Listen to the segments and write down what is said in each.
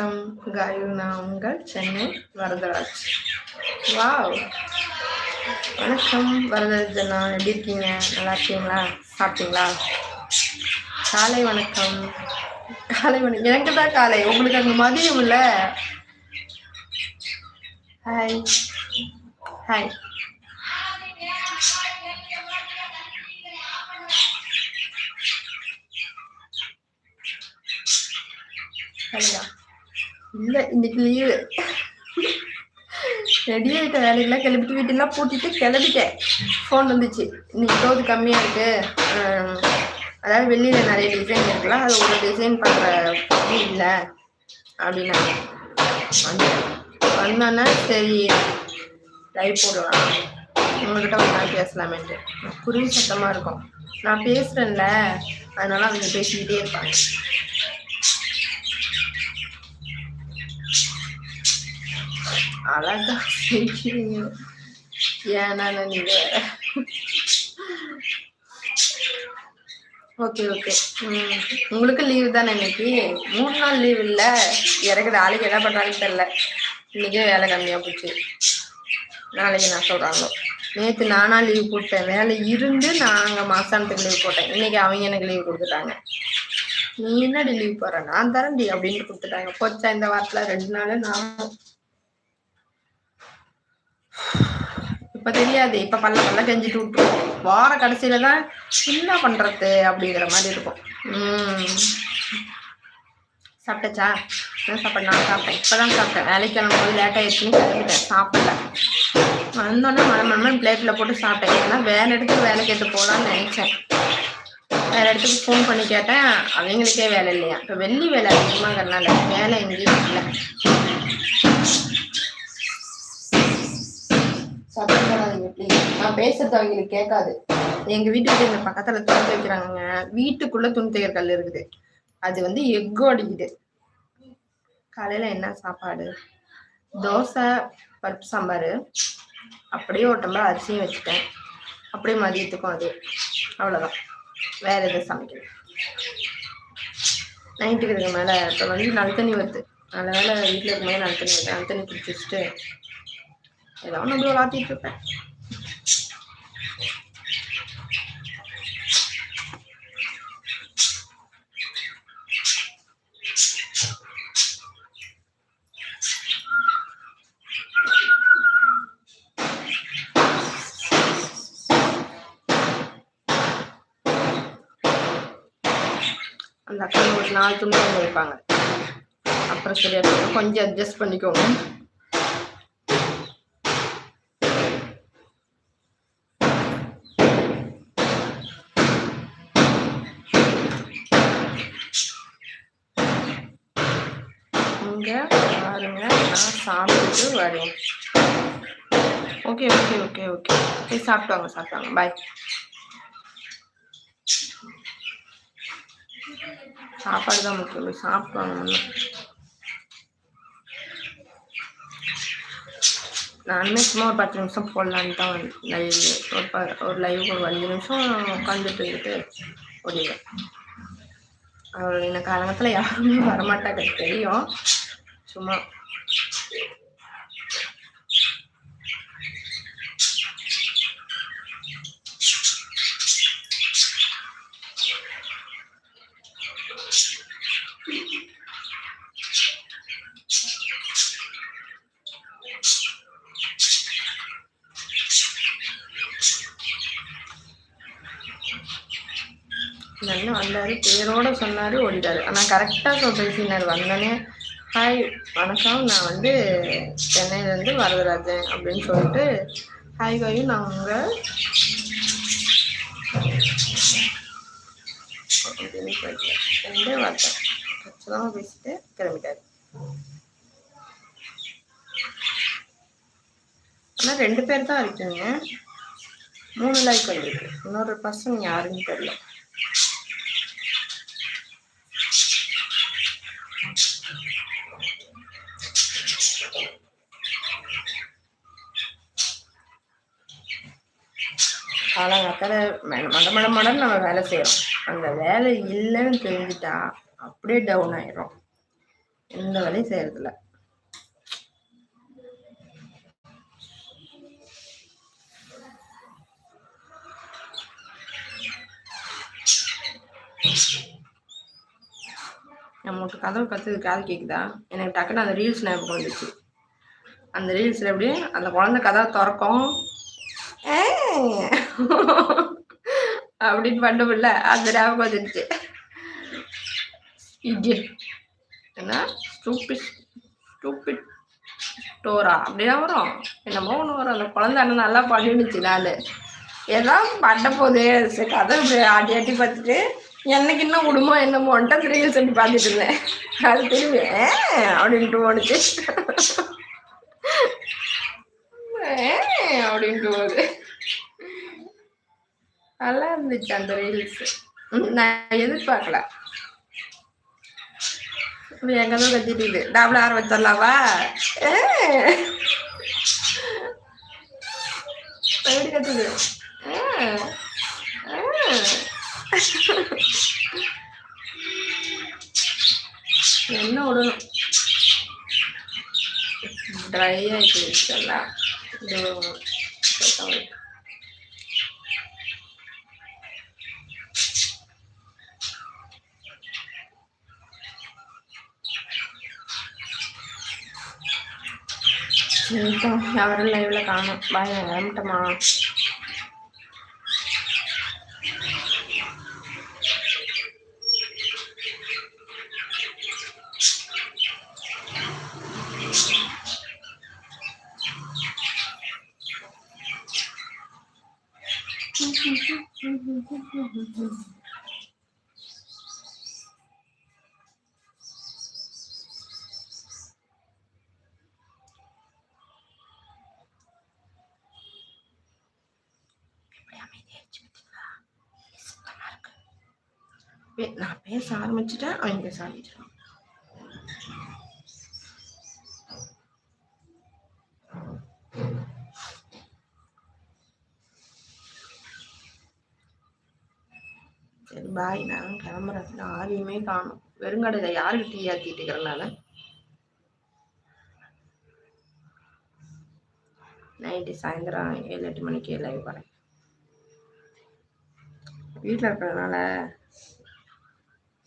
வணக்கம் காயு நான் உங்கள் சென்னை வரதராஜ் வாவ் வணக்கம் வரதராஜனா எப்படி இருக்கீங்க? நல்லா இருக்கீங்களா? சாப்பிட்டீங்களா? காலை வணக்கம். காலை வணக்கம். எனக்கு தான் காலை. உங்களுக்கு அங்கே மதியம் இல்லை. Hi hi Hello. இல்லை இன்னைக்கு லீவு ரெடி ஆகிட்ட வேலையெல்லாம் கிளப்பிட்டு வீட்டெல்லாம் பூட்டிட்டு கிளம்பிட்டேன். ஃபோன் வந்துச்சு. இன்னைக்கு தோது கம்மியாக இருக்கு. அதாவது வெளியில் நிறைய டிசைன் இருக்கலாம் அது ஒரு டிசைன் பண்ணுற இல்லை அப்படின்னாங்க. வந்தேன். வந்தோன்னே சரி லைவ் போடலாம். உங்கள்கிட்ட ஒரு நாள் பேசலாமேன்ட்டு. குருவி சத்தமாக இருக்கும். நான் பேசுகிறேன்ல அதனால அவங்க பேசிக்கிட்டே இருப்பாங்க. அழகா செய்கிறீங்க. ஏன்னா நீ வேற? Okay okay. உம் உங்களுக்கு லீவு தானே இன்னைக்கு? மூணு நாள் லீவ் இல்லை? இறக்குது. நாளைக்கு என்ன பண்ணுறாங்கன்னு தெரில இன்னைக்கே வேலை கம்மியாக போச்சு. நாளைக்கு நான் சொல்கிறாங்களோ நேற்று நானா லீவ் போட்டேன். வேலை இருந்து நான் அங்கே மாசானத்துக்கு லீவ் போட்டேன். இன்னைக்கு அவங்க எனக்கு லீவ் கொடுத்துட்டாங்க. நீ என்னடி லீவ் போடுற? நான் தரேன்டி அப்படின்ட்டு கொடுத்துட்டாங்க. போச்சா இந்த வாரத்தில்? ரெண்டு நாள் நான் இப்ப தெரியாது இப்ப பல்ல பல்ல கெஞ்சிட்டு விட்டுருவோம் வார கடைசியில தான் என்ன பண்றது அப்படிங்கிற மாதிரி இருக்கும். உம் சாப்பிட்டச்சா? என்ன சாப்பிட நான் சாப்பிட்டேன். இப்பதான் சாப்பிட்டேன். வேலைக்கு கிளம்பும்போது லேட்டாக ஆயிடுச்சுன்னு கிளம்பிட்டேன். சாப்பிடல. வந்தோடனே மழை மழை பிளேட்ல போட்டு சாப்பிட்டேன். ஏன்னா வேற இடத்துக்கு வேலை கேட்டு போகலான்னு நினைச்சேன். வேற இடத்துக்கு ஃபோன் பண்ணி கேட்டேன். அவங்களுக்கே வேலை இல்லையா? இப்போ வெள்ளி வேலை அதிகமாகறனால வேலை எங்கேயும் இல்லை. சத்தம் போடாதீங்க ப்ளீஸ் நான் பேசுறது அவங்களுக்கு கேட்காது. எங்க வீட்டுக்கு இந்த பக்கத்துல துணி துவைக்கிறாங்க வீட்டுக்குள்ள துணி தைக்கிற கல் இருக்குது. அது வந்து எக்கு அடிக்குது. காலையில என்ன சாப்பாடு? தோசை பருப்பு சாம்பார். அப்படியே ஒரு டம்ளர் அரிசியும் வச்சுட்டேன். அப்படியே மதியத்துக்கும் அது. அவ்வளோதான் வேற எதுவும் சமைக்கல. நைட்டுக்கு இதுக்கு மேலே இப்போ வந்து நல்ல தண்ணி வருது. நல்ல வேலை வீட்டில் இருக்கும்போது நல்ல தண்ணி வருது. நல்ல தண்ணி குடிச்சு வச்சுட்டு ஏதோ ஒன்று விளாத்திட்டு இருப்பேன் அந்த அக்கா ஒரு நாலு துணி வைப்பாங்க அப்புறம் சரியா கொஞ்சம் அட்ஜஸ்ட் பண்ணிக்கோங்க. இங்க பாருங்க நான் சாப்பிட்டு வரேன். ஓகே ஓகே ஓகே ஓகே போய் சாப்பிட்டு வாங்க சாப்பிட்டு வாங்க பாய் சாப்பாடு தான் முக்கியம். போய் சாப்பிட்டு வாங்க நானுமே சும்மா ஒரு பத்து நிமிஷம் போடலான்னு தான் லைவ் ஒரு ப ஒரு லைவ் ஒரு அஞ்சு நிமிஷம் உட்காந்துட்டு இருந்துட்டு ஓடிடுவேன். அவர் இந்த காலகட்டத்தில் யாருமே வரமாட்டாங்க தெரியும். சும்மா. இந்த அண்ணன் வந்தாரு பேரோட சொன்னாரு ஓடிட்டாரு. ஆனா கரெக்டா சொல் பேசினார் வந்தோடனே ஹாய் வணக்கம். நான் வந்து சென்னையிலேருந்து வரதராஜன் அப்படின்னு சொல்லிட்டு ஹாய் காயு நான் உங்க அப்படின்னு ரெண்டே வார்த்தை. கச்சலாம பேசிட்டு கிளம்பிட்டாரு. ஆனால் ரெண்டு பேர் தான் இருக்கீங்க. மூணு லைக் வந்திருக்கு இன்னொரு பர்சன் யாருன்னு தெரியல. காலங்காத்தால மட மட மட மடன்னு நம்ம வேலை செய்கிறோம் அந்த வேலை இல்லைன்னு தெரிஞ்சுட்டா அப்படியே டவுன் ஆயிரும். எந்த வேலையும் செய்யறதில்ல நம்மளுக்கு கதவு கத்துது காது கேக்குதா? எனக்கு டக்குன்னு அந்த ரீல்ஸ் ஞாபகம் வந்துச்சு. அந்த ரீல்ஸ்ல எப்படி அந்த குழந்தை கதவை திறக்கும். அப்படின்னு பண்ணுமில்ல அந்த ஞாபகம் வந்துருச்சு. இடியட் என்ன? Stupid stupid Dora? அப்படியா வரும். என்னமோ ஒன்று வரும். அந்த குழந்தை அண்ணன் நல்லா பண்ணிடுச்சு நான். ஏதாவது பண்ண போதே சரி கதை ஆட்டி ஆட்டி பார்த்துட்டு எனக்கு இன்னும் விடுமோ என்னமோன்ட்டு அந்த ரீல்ஸ் அப்படி பார்த்துட்டு இருந்தேன். அது திரும்பி "ஏ" அப்படின்ட்டு போனுச்சு அப்படின்ட்டு போகுது. நல்லா இருந்துச்சு அந்த ரீல்ஸ் நான் எதிர்பார்க்கல. எங்கதான் கட்டிட்டு டபுள் ஆர் வச்சிடலாவா எப்படி கத்துது என்ன விடணும்? ட்ரை ஆகிட்டு எல்லாம் இது சுத்தம். சரிதான் யாரும் லைவ்ல காணும் நான் நான் பேச ஆரம்பிச்சுட்டேன் அவங்க பேச ஆரம்பிச்சிடும் சரி பாய் நான் கிளம்புறேன் யாரையுமே காணும் வெறுங்கடையில் யாருக்கு டீ ஆக்கிட்டு இருக்கிறனால நைட்டு சாயந்தரம் ஏழு எட்டு மணிக்கு லைவ் வரேன் வீட்டில் இருக்கிறதுனால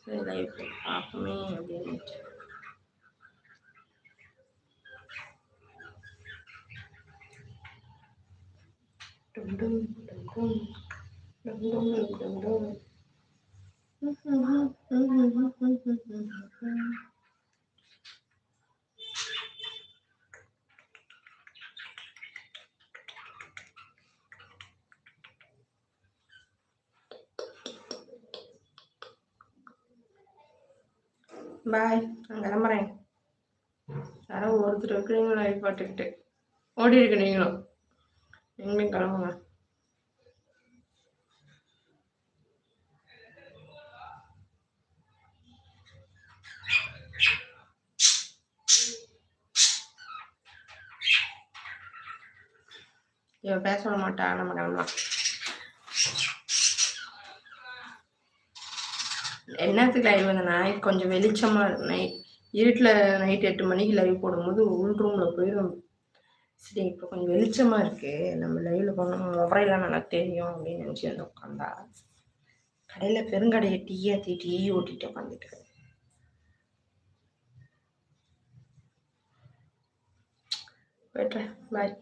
சரி லைவ் பார்ப்போமே அப்படின்ட்டு டும் டும் டும் டும். டும் டும் டும் டும். பாய் நான் கிளம்புறேன். யாரோ ஒருத்தர் இருக்கிறீங்களோ லைஃப் பாட்டுக்கிட்டு ஓடி இருக்கு நீங்களும். நீங்களும் கிளம்புங்க. இவன் பேச மாட்டா நம்ம கிளம்பலாம். என்னத்துக்கு லைவ் வந்த நைட் கொஞ்சம் வெளிச்சமாக நைட் இருட்டில் நைட் எட்டு மணிக்கு லைவ் போடும்போது உள் ரூமில் போயிடும் சரி இப்போ கொஞ்சம் வெளிச்சமாக இருக்குது நம்ம லைவில் போனோம். மொபைலாம் நல்லா தெரியும் அப்படின்னு நினச்சி வந்து உட்காந்தா. கடையில் பெருங்கடையை டீ ஏற்றி டீ ஓட்டிகிட்டு உட்காந்துட்டு இருக்கேன். பாய்